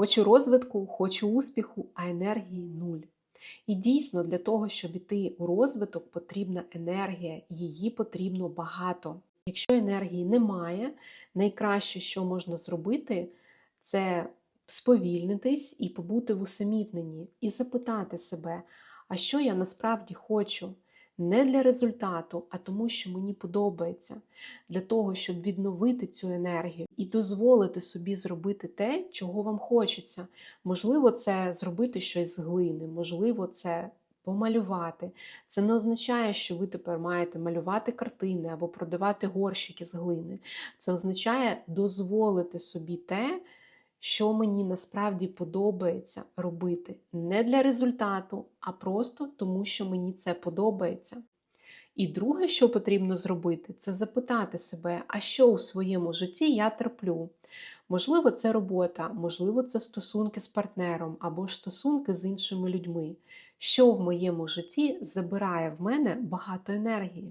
Хочу розвитку, хочу успіху, а енергії нуль. І дійсно, для того, щоб іти у розвиток, потрібна енергія, її потрібно багато. Якщо енергії немає, найкраще, що можна зробити, це сповільнитись і побути в усамітненні, і запитати себе, а що я насправді хочу? Не для результату, а тому, що мені подобається, для того, щоб відновити цю енергію і дозволити собі зробити те, чого вам хочеться. Можливо, це зробити щось з глини, можливо, це помалювати. Це не означає, що ви тепер маєте малювати картини або продавати горщики з глини. Це означає дозволити собі те, що мені насправді подобається робити. Не для результату, а просто тому, що мені це подобається. І друге, що потрібно зробити, це запитати себе, а що у своєму житті я терплю. Можливо, це робота, можливо, це стосунки з партнером або ж стосунки з іншими людьми. Що в моєму житті забирає в мене багато енергії.